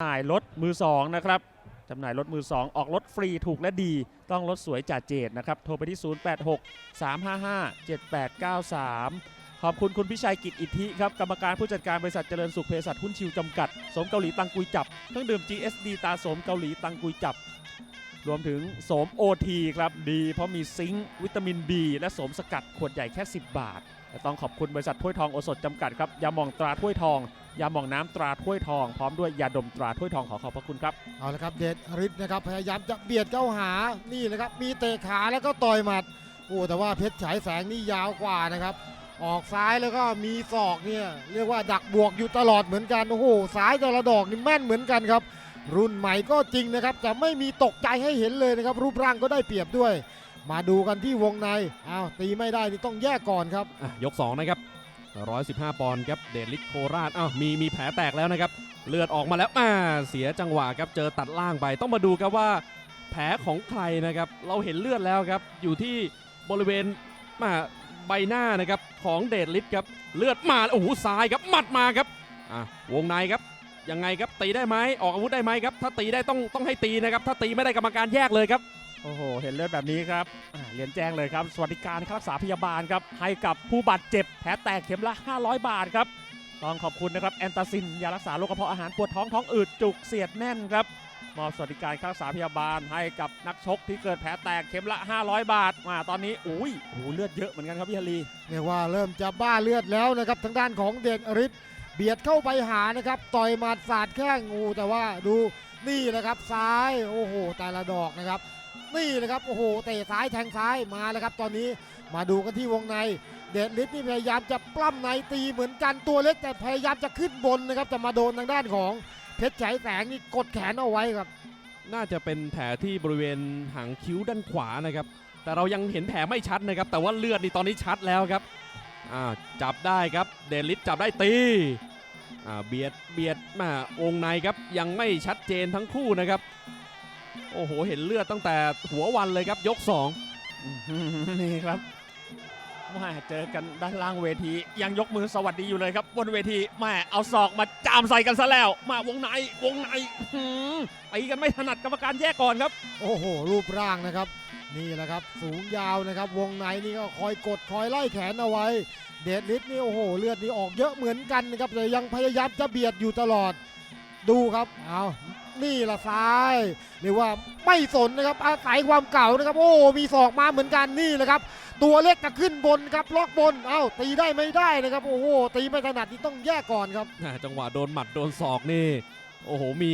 จำหน่ายรถมือสองนะครับจำหน่ายรถมือสองออกรถฟรีถูกและดี ต้องรถสวยจ่าเจดนะครับ โทรไปที่ 086 355 7893 ขอบคุณคุณพิชัยกิจอิทธิครับ กรรมการผู้จัดการบริษัทเจริญสุขเภสัชหุ้นชิวจำกัด สมเกาหลีตังกุยจับ เครื่องดื่ม GSD ตาสมเกาหลีตังกุยจับ รวมถึงโสม OT ครับดีเพราะมีซิงค์วิตามิน B และโสมสกัดขวดใหญ่แค่ 10 บาทและต้องขอบคุณบริษัทถ้วยทองโอสถจำกัดครับยาหมองตราถ้วยทอง ยาหมองน้ำตราถ้วยทอง พร้อมด้วยยาดมตราถ้วยทองขอขอบพระคุณครับเอาละครับเดชฤทธิ์นะครับพยายามจะเบียดเข้าหานี่นะครับมีเตะขาแล้วก็ต่อยหมัดโอ้แต่ว่าเพชรฉายแสงนี่ยาวกว่านะครับ ออกซ้ายแล้วก็มีศอกเนี่ยเรียกว่าดักบวกอยู่ตลอดเหมือนกันโอ้โหซ้ายแต่ละดอกนี่แม่นเหมือนกันครับ รุ่นใหม่ก็จริงนะครับแต่ไม่มีตกใจให้เห็นเลยนะครับ รูปร่างก็ได้เปรียบด้วย มาดูกันที่วงในอ้าวตีไม่ได้นี่ต้องแยกก่อนครับอะยก2นะครับ115 ปอนด์ครับเดชฤทธิ์โคราชอ้าวมีมีแผลแตกแล้วนะครับ เลือดออกมาแล้วอ่าเสียจังหวะครับเจอตัดล่างไป ต้องมาดูครับว่า แผลของใครนะครับ เราเห็นเลือดแล้วครับ อยู่ที่บริเวณมาใบหน้านะครับของเดชฤทธิ์ครับเลือดมาโอ้โหซ้ายครับหมัดมาครับอะวงในครับ ยังไงครับตีได้ไหมออกอาวุธได้ไหมครับ ถ้าตีได้ต้องต้องให้ตีนะครับ ถ้าตีไม่ได้กรรมการแยกเลยครับ โอ้โห เห็นเลือดแบบนี้ครับอ่าเรียนแจ้งเลยครับ สวัสดิการค่ารักษาพยาบาลครับ ให้กับผู้บาดเจ็บแผลแตกเข็มละ 500 บาทครับ ต้องขอบคุณนะครับแอนตาซินยารักษาโรคกระเพาะอาหารปวดท้องท้องอืดจุกเสียดแน่นครับ มอบสวัสดิการค่ารักษาพยาบาลให้กับนักชกที่เกิดแผลแตกเข็มละ 500 บาทมาตอนนี้อุ้ยโอ้โหเลือดเยอะเหมือนกันครับพี่ฮารี เรียกว่าเริ่มจะบ้าเลือดแล้วนะครับทางด้านของเดชฤทธิ์ เบียดเข้าไปหานะครับต่อยหมัดสาดแข้งงูแต่ว่าดูนี่แหละครับซ้ายโอ้โหแต่ละดอกนะครับ นี่แหละครับโอ้โหเตะซ้ายแทงซ้ายมาแล้วครับ ตอนนี้มาดูกันที่วงใน เดชฤทธิ์นี่พยายามจะปล้ำในตีเหมือนกันตัวเล็กแต่พยายามจะขึ้นบนนะครับจะมาโดนทางด้านของเพชรฉายแสงนี่กดแขนเอาไว้ครับ น่าจะเป็นแผลที่บริเวณหางคิ้วด้านขวานะครับ แต่เรายังเห็นแผลไม่ชัดนะครับ แต่ว่าเลือดนี่ตอนนี้ชัดแล้วครับอ่าจับได้ครับ เดลิสจับได้ตี เบียดเบียดมาวงในครับยังไม่ชัดเจนทั้งคู่นะครับ โอ้โหเห็นเลือดตั้งแต่หัววันเลยครับยก2อื้อหือนี่ครับมาเจอกันด้านล่างเวที ยังยกมือสวัสดีอยู่เลยครับ บนเวทีแม่เอาศอกมาจามใส่กันซะแล้ว มาวงในวงในอื้อหือตีกันไม่ถนัดกรรมการแยกก่อนครับ โอ้โห รูปร่างนะครับ นี่แหละครับสูงยาวนะครับ วงในนี่ก็คอยกดคอยไล่แขนเอาไว้ เดชฤทธิ์นี่โอ้โห เลือดนี่ออกเยอะเหมือนกันนะครับแต่ยังพยายามจะเบียดอยู่ตลอดดูครับเอานี่ละซ้ายเรียกว่าไม่สนนะครับอาศัยความเก่านะครับ โอ้มีศอกมาเหมือนกันนี่แหละครับ ตัวเล็กจะขึ้นบนครับล็อกบนเอ้าตีได้ไม่ได้นะครับโอ้โหตีไม่ถนัดนี่ต้องแยกก่อนครับจังหวะโดนหมัดโดนศอกนี่ โอ้โหมี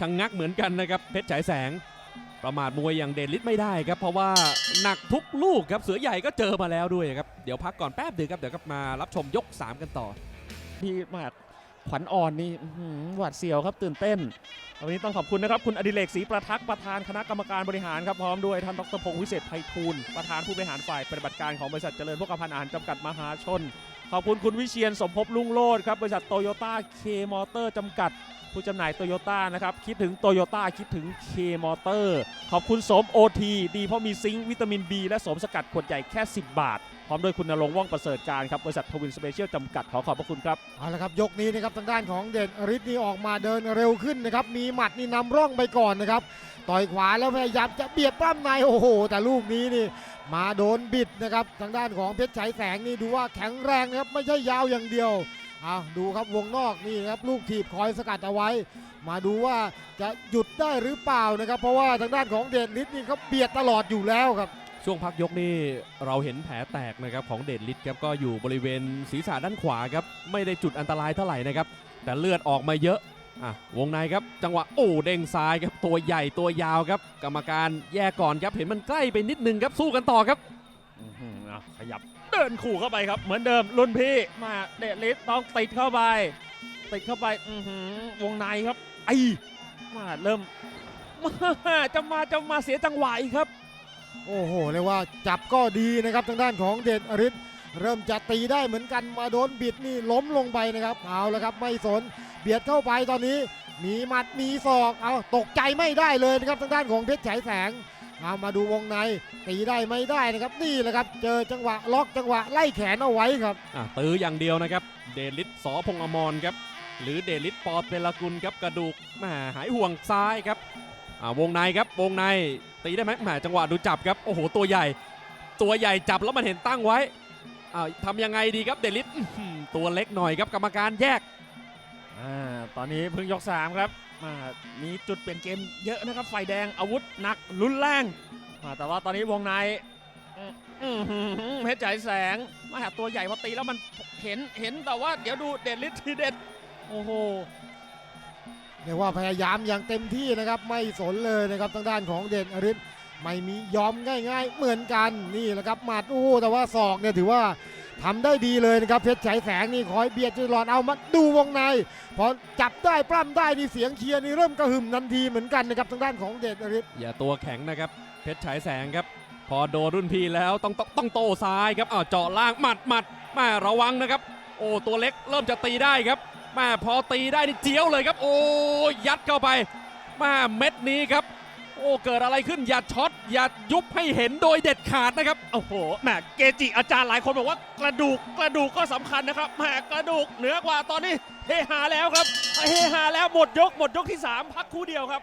ชังงักเหมือนกันนะครับเพชรฉายแสง ประมาทมวยอย่างเดลิสไม่ได้ครับ เพราะว่าหนักทุกลูกครับเสือใหญ่ก็เจอมาแล้วด้วยครับ เดี๋ยวพักก่อนแป๊บเดียวครับ เดี๋ยวกลับมารับชมยก 3 กันต่อ ที่มาขวัญอ่อนนี่อื้อหือหวาดเสียวครับตื่นเต้น วันนี้ต้องขอบคุณนะครับ คุณอดิเรกศรีประทักษ์ประธานคณะกรรมการบริหารครับพร้อมด้วยท่านดรพงศ์วิเศษไพฑูรย์ประธานผู้บริหารฝ่ายปฏิบัติการของบริษัทเจริญพกพันธ์อาหารจำกัดมหาชน ขอบคุณคุณวิเชียนสมภพลุ่งโลดครับบริษัทโตโยต้าเคมอเตอร์จำกัด ผู้จำหน่ายโตโยต้านะครับ คิดถึงโตโยต้าคิดถึงเคมอเตอร์ขอบคุณสมโอทีดีเพราะมีซิงค์วิตามิน B และสมสกัดขวดใหญ่แค่ 10 บาท พร้อมด้วยคุณนรงค์ว่องประเสริฐการครับ บริษัททวินสเปเชียลจำกัดขอขอบพระคุณครับ เอาละครับ ยกนี้นะครับทางด้านของเด่นฤทธิ์นี่ออกมาเดินเร็วขึ้นนะครับ มีหมัดนี่นำร่องไปก่อนนะครับ ต่อยขวาแล้วพยายามจะเบียดปล้ำในโอ้โห แต่ลูกนี้นี่มาโดนบิดนะครับทางด้านของเพชรฉายแสงนี่ดูว่าแข็งแรงนะครับไม่ใช่ยาวอย่างเดียว เอาดูครับวงนอกนี่ครับลูกถีบคอยสกัดเอาไว้ มาดูว่าจะหยุดได้หรือเปล่านะครับ เพราะว่าทางด้านของเด่นฤทธิ์นี่เขาเบียดตลอดอยู่แล้วครับ ช่วงพักยกนี่เราเห็นแผลแตกนะครับของเดชฤทธิ์ครับก็อยู่บริเวณศีรษะด้านขวาครับไม่ได้จุดอันตรายเท่าไหร่นะครับแต่เลือดออกมาเยอะอะวงในครับจังหวะโอ้เด้งซ้ายครับตัวใหญ่ตัวยาวครับ กรรมการแยกก่อนครับเห็นมันใกล้ไปนิดนึงครับสู้กันต่อครับอื้อหือเอาขยับ เดินขู่เข้าไปครับ เหมือนเดิมรุ่นพี่มาเดลิสต้องติดเข้าไป ติดเข้าไปอือหือวงในครับไอ้มาเริ่มมาจะมาจะมาเสียจังหวะอีกครับ โอ้โหเรียกว่าจับก็ดีนะครับทางด้านของเดชฤทธิ์เริ่มจะตีได้เหมือนกันมาโดนบิดนี่ล้มลงไปนะครับเอาและครับไม่สน เบียดเข้าไปตอนนี้ มีหมัดมีศอกเอาตกใจไม่ได้เลยนะครับทางด้านของเพชรฉายแสง เอามาดูวงในตีได้ไม่ได้นะครับนี่แหละครับ เจอจังหวะล็อกจังหวะไล่แขนเอาไว้ครับอะตื้ออย่างเดียวนะครับ เดลิสสอพงอมรครับ หรือเดลิทปอเตลกุลครับกระดูกแหมหายห่วงซ้ายครับอ่าวงในครับวงในตีได้ไหมแหมจังหวะดูจับครับโอ้โหตัวใหญ่ ตัวใหญ่จับแล้วมันเห็นตั้งไว้อ้าวทำยังไงดีครับเดลิทอื้อหือตัวเล็กหน่อยครับกรรมการแยก อ่าตอนนี้เพิ่งยก 3 ครับมามีจุดเปลี่ยนเกมเยอะนะครับไฟแดงอาวุธหนักรุนแรงอ่าแต่ว่าตอนนี้วงในเพชรใจแสงมาหาตัวใหญ่พอตีแล้วมันเห็นเห็นแต่ว่าเดี๋ยวดูเด็ดฤทธิ์ทีเด็ดโอ้โหเรียกว่าพยายามอย่างเต็มที่นะครับไม่สนเลยนะครับทางด้านของเด่นอริสไม่มียอมง่าย ๆ เหมือนกันนี่แหละครับหมัดโอ้แต่ว่าศอกเนี่ยถือว่า ทำได้ดีเลยนะครับเพชรฉายแสงนี่คอยเบียดจนหลอดเอามาดูวงในพอจับได้ปล้ำได้นี่เสียงเชียร์นี่เริ่มกระหึ่มทันทีเหมือนกันนะครับทางด้านของเด่นอริสอย่าตัวแข็งนะครับเพชรฉายแสงครับ พอโดนรุ่นพี่แล้วต้องต้องโตซ้ายครับอ้าวเจาะล่างหมัดหมัดแม่ระวังนะครับ โอ้ตัวเล็กเริ่มจะตีได้ครับแม่พอตีได้นี่เจียวเลยครับ โอ้ยัดเข้าไปแม่เม็ดนี้ครับ อ้เกิดอะไรขึ้นอย่าช็อตอย่ายุบให้เห็นโดยเด็ดขาดนะครับ โอ้โหแหมเกจิอาจารย์หลายคนบอกว่ากระดูกกระดูกก็สำคัญนะครับแหมกระดูกเหนือกว่าตอนนี้เฮฮาแล้วครับเฮฮาแล้วหมดยกหมดยกที่ 3 พักครู่เดียวครับ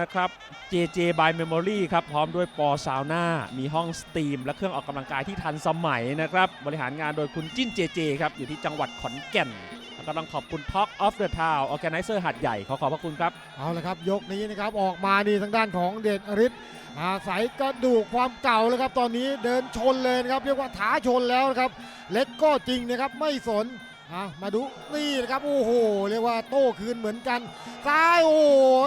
นะครับ JJ by Memory ครับ พร้อมด้วยปอซาวน่า มีห้องสตรีม และเครื่องออกกำลังกายที่ทันสมัยนะครับ บริหารงานโดยคุณจิ้น JJ ครับ อยู่ที่จังหวัดขอนแก่นแล้ว ก็ต้องขอบคุณ Talk of the Town Organizer หัดใหญ่ ขอขอบพระคุณครับ เอาละครับยกนี้นะครับออกมานี่ทางด้านของเด่นอริสอาศัยกระดูกความเก่าเลยครับ ตอนนี้เดินชนเลยนะครับเรียกว่าท้าชนแล้วนะครับ เล็กก็จริงนะครับไม่สนอะมาดูนี่นะครับโอ้โหเรียกว่าโต้คืนเหมือนกันซ้ายโอ้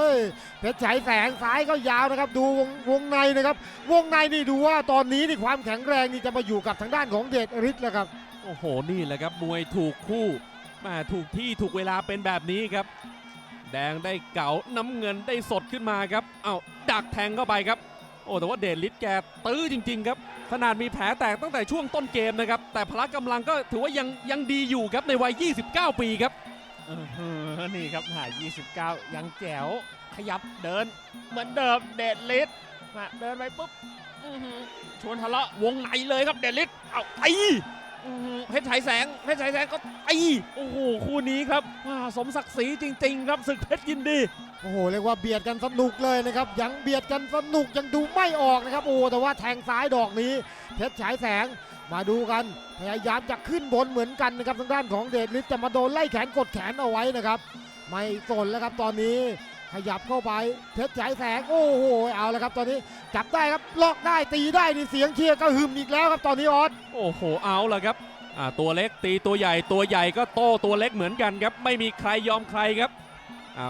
ยเพชรฉายแสงซ้ายก็ยาวนะครับดูวงวงในนะครับ วงในนี่ดูว่าตอนนี้นี่ความแข็งแรงนี่จะมาอยู่กับทางด้านของเดชอริสแล้วครับโอ้โหนี่แหละครับมวยถูกคู่แมาถูกที่ถูกเวลาเป็นแบบนี้ครับ แดงได้เก๋าน้ำเงินได้สดขึ้นมาครับเอาดักแทงเข้าไปครับ โอ้แต่ว่าเดชลิศแกตื้อจริง ๆ ครับขนาดมีแผลแตกตั้งแต่ช่วงต้นเกมนะครับ แต่พละกำลังก็ถือว่ายังยังดีอยู่ครับในวัย 29 ปีครับนี่ครับหา29 ยังแจ๋วขยับเดิน เหมือนเดิมเดดลิสมาเดินไปปุ๊บชวนทะเลาะวงในเลยครับเดดลิสเอาตีอื้ อหือเพชรฉายแสงเพชรฉายแสงก็ตีโอ้โหคู่นี้ครับว้าสมศักดิ์ศรีจริง ๆ ครับศึกเพชรยินดี โอ้โหเรียกว่าเบียดกันสนุกเลยนะครับยังเบียดกันสนุกยังดูไม่ออกนะครับโอ้แต่ว่าแทงซ้ายดอกนี้เพชรฉายแสงมาดูกันพยายามจะขึ้นบนเหมือนกันนะครับทางด้านของเดชฤทธิ์แต่มาโดนไล่แขนกดแขนเอาไว้นะครับ ไม่สนแล้วครับตอนนี้ ขยับเข้าไปเพชรฉายแสงโอ้โหเอาแล้วครับตอนนี้จับได้ครับล็อกได้ตีได้นี่เสียงเชียร์ก็หึมอีกแล้วครับตอนนี้ออสโอ้โหเอาละครับตัวเล็กตีตัวใหญ่ตัวใหญ่ก็โต้ตัวเล็กเหมือนกันครับ ไม่มีใครยอมใครครับ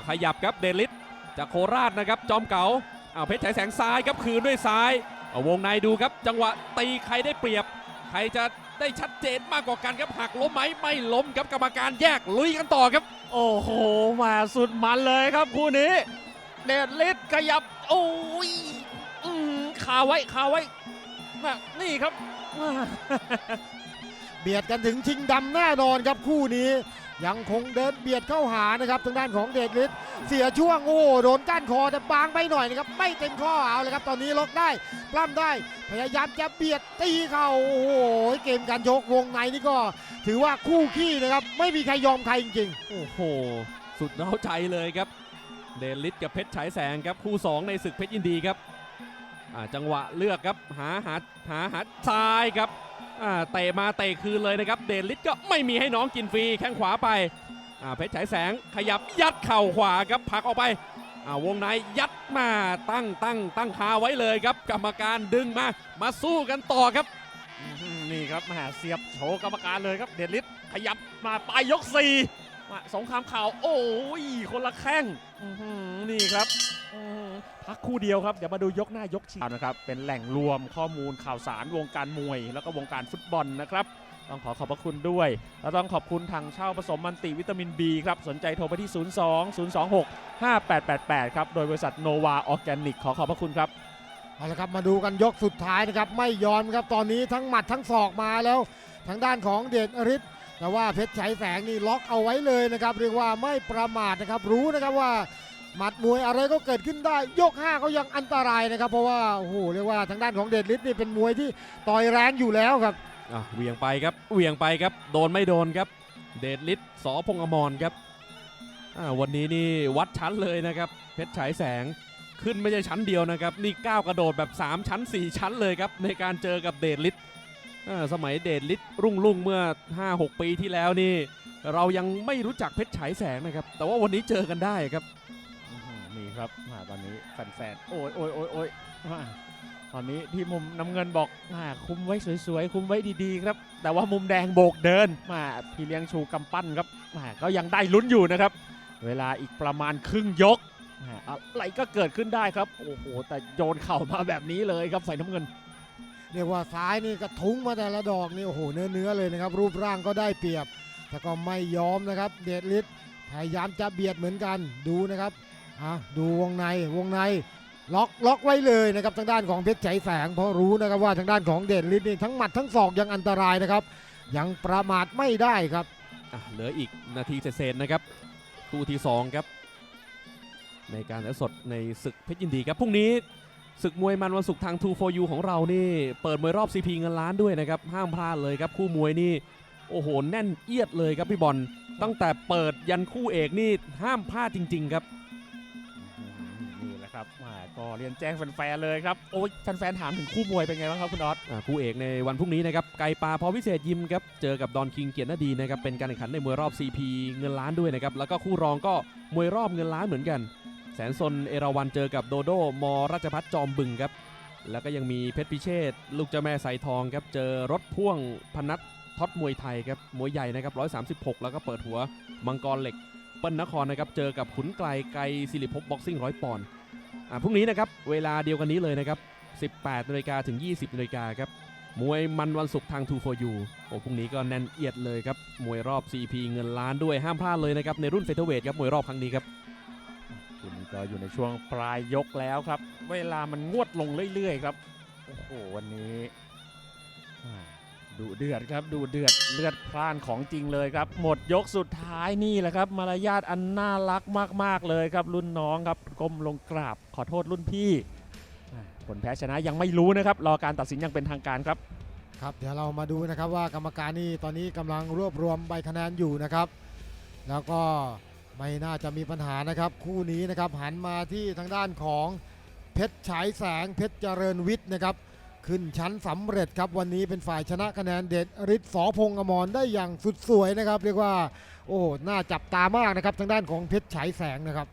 ขยับครับเดลิสจากโคราชนะครับจอมเก๋าอ่าเพชรฉายแสงซ้ายครับคืนด้วยซ้าย วงในดูครับจังหวะตีใครได้เปรียบ ใครจะ ได้ชัดเจนมากกว่ากันครับหักล้มไหมไม่ล้มครับกรรมการแยกลุยกันต่อครับ โอ้โหมาสุดมันเลยครับคู่นี้เดดลิสขยับ โอ้ยอื้อหือคาไว้คาไว้น่ะนี่ครับว้า เบียดกันถึงชิงดำแน่นอนครับคู่นี้ ยังคงเดินเบียดเข้าหานะครับทางด้านของเดชฤทธิ์เสียช่วงโอ้โดนก้านคอแต่บางไปหน่อยนะครับไม่เต็มข้อเอาเลยครับตอนนี้ล็อกได้ปล้ำได้พยายามจะเบียดตีเข่าโอ้โหเกมการชกวงในนี่ก็ ถือว่าคู่ขี้นะครับไม่มีใครยอมใครจริงโอ้โห สุดเร้าใจเลยครับ เดลิสกับเพชรฉายแสงครับคู่2ในศึกเพชรยินดีครับอ่าจังหวะเลือกครับหาหาหาหาซ้ายครับ เตะมาเตะคืนเลยนะครับ เดลิสก็ไม่มีให้น้องกินฟรีแข้งขวาไปเพชรฉายแสงขยับยัดเข่าขวาครับผักออกไปวงในยัดมาตั้งตั้งตั้งคาไว้เลยครับ กรรมการดึงมามาสู้กันต่อครับนี่ครับแหมเสียบโชว์กรรมการเลยครับเดดลิสขยับมาปลายยกสี่มาสงครามข่าว โอ้ยคนละแข้งนี่ครับ พักคู่เดียวครับ เดี๋ยวมาดูยกหน้ายกชิงนะครับ เป็นแหล่งรวมข้อมูลข่าวสารวงการมวย แล้วก็วงการฟุตบอลนะครับ ต้องขอขอบพระคุณด้วย แล้วต้องขอบคุณทางเช่าผสมมันติวิตามิน B ครับ สนใจโทรไปที่ 02 026 5888 ครับ โดยบริษัทโนวาออร์แกนิก ขอขอบพระคุณครับๆเอาละครับมาดูกันยกสุดท้ายนะครับ ไม่ยอมครับตอนนี้ทั้งหมัดทั้งศอกมาแล้ว ทางด้านของเดชฤทธิ์แต่ว่าเพชรฉายแสงนี่ล็อกเอาไว้เลยนะครับ เรียกว่าไม่ประมาทนะครับรู้นะครับว่า หมัดมวยอะไรก็เกิดขึ้นได้ ยก5ก็ยังอันตรายนะครับ เพราะว่าโอ้โหเรียกว่าทางด้านของเดชฤทธิ์นี่เป็นมวยที่ต่อยแรงอยู่แล้วครับอะเหวี่ยงไปครับเหวี่ยงไปครับ โดนไม่โดนครับ เดชฤทธิ์สอพงษ์อมรครับอ่าวันนี้นี่วัดชั้นเลยนะครับ เพชรฉายแสงขึ้นไม่ใช่ชั้นเดียวนะครับ นี่ก้าวกระโดดแบบ 3 ชั้น 4 ชั้นเลยครับ ในการเจอกับเดชฤทธิ์อ่าสมัยเดชฤทธิ์รุ่งรุ่งเมื่อ 5-6 ปีที่แล้วนี่ เรายังไม่รู้จักเพชรฉายแสงนะครับ แต่ว่าวันนี้เจอกันได้ครับ ครับมาตอนนี้แฟนๆโอ้ยโอ้ยโอ้ยโอ้ยมาตอนนี้ที่มุมน้ำเงินบอกมาคุมไว้สวยๆคุมไว้ดีๆครับ แต่ว่ามุมแดงโบกเดินมาพี่เลี้ยงชูกำปั้นครับมาก็ยังได้ลุ้นอยู่นะครับ เวลาอีกประมาณครึ่งยกอะไรก็เกิดขึ้นได้ครับ โอ้โห แต่โยนเข่ามาแบบนี้เลยครับฝ่ายน้ำเงิน เรียกว่าซ้ายนี่กระทุ้งมาแต่ละดอกนี่โอ้โหเนื้อเนื้อๆเลยนะครับ รูปร่างก็ได้เปรียบ แต่ก็ไม่ยอมนะครับ เดชฤทธิ์พยายามจะเบียดเหมือนกันดูนะครับ อะดูวงในวงในล็อกล็อกไว้เลยนะครับทางด้านของเพชรใจแสงเพราะรู้นะครับว่าทางด้านของเดชฤทธิ์นี่ทั้งหมัดทั้งศอกยังอันตรายนะครับ ยังประมาทไม่ได้ครับอะเหลืออีกนาทีเศษๆนะครับคู่ที่2ครับ ในการถ่ายทอดสดในศึกเพชรยินดีครับพรุ่งนี้ศึกมวยมันวันศุกร์ทาง2 for you ของเรานี่เปิดมวยรอบ CP เงินล้านด้วยนะครับห้ามพลาดเลยครับคู่มวยนี่โอ้โหแน่นเอียดเลยครับพี่บอลตั้งแต่เปิดยันคู่เอกนี่ห้ามพลาดจริง ๆ ครับ ครับมาก็เรียนแจ้งแฟนๆเลยครับโอ้ยแฟนๆถามถึงคู่มวยเป็นไงบ้างครับคุณออสอ่าคู่เอกในวันพรุ่งนี้นะครับไก่ปลาพอวิเศษยิมครับเจอกับดอนคิงเกียรตินาดีนะครับเป็นการแข่งขันในมวยรอบ CP เงินล้านด้วยนะครับแล้วก็คู่รองก็มวยรอบเงินล้านเหมือนกัน แสนซนเอราวันเจอกับโดโดมราชพัฒจอมบึงครับแล้วก็ยังมีเพชรพิเชษลูกเจ้าแม่ไสทองครับเจอรถพ่วงพนัทท็อตมวยไทยครับมวยใหญ่นะครับ136 แล้วก็เปิดหัวมังกรเหล็กเปิ้ลนครนะครับเจอกับขุนไกลไกรศิริภพบ็อกซิ่งร้อยปอนด์ พรุ่งนี้นะครับ เวลาเดียวกันนี้เลยนะครับ 18นาฬิกาถึง 20นาฬิกาครับ มวยมันวันศุกร์ทาง 2 for you โอ้พรุ่งนี้ก็แน่นเอียดเลยครับ มวยรอบ CP เงินล้านด้วยห้ามพลาดเลยนะครับ ในรุ่นเฟเธอร์เวทครับ มวยรอบครั้งนี้ครับคุณก็อยู่ในช่วงปลายยกแล้วครับ เวลามันงวดลงเรื่อยๆครับ โอ้โห วันนี้ ดูเดือดครับดูเดือดเลือดพล่านของจริงเลยครับ หมดยกสุดท้ายนี่แหละครับ มารยาทอันน่ารักมาก ๆ เลยครับ รุ่นน้องครับก้มลงกราบขอโทษรุ่นพี่ ผลแพ้ชนะยังไม่รู้นะครับ รอการตัดสินอย่างเป็นทางการครับ ครับเดี๋ยวเรามาดูนะครับว่ากรรมการนี่ตอนนี้กำลังรวบรวมใบคะแนนอยู่นะครับ แล้วก็ไม่น่าจะมีปัญหานะครับ คู่นี้นะครับหันมาที่ทางด้านของเพชรฉายแสงเพชรเจริญวิทย์นะครับ ขึ้นชั้นสำเร็จครับวันนี้เป็นฝ่ายชนะคะแนนเด็ดฤทธิ์สอพงอมรได้อย่างสุดสวยนะครับ เรียกว่าโอ้โหน่าจับตามากนะครับทางด้านของเพชรฉายแสงนะครับ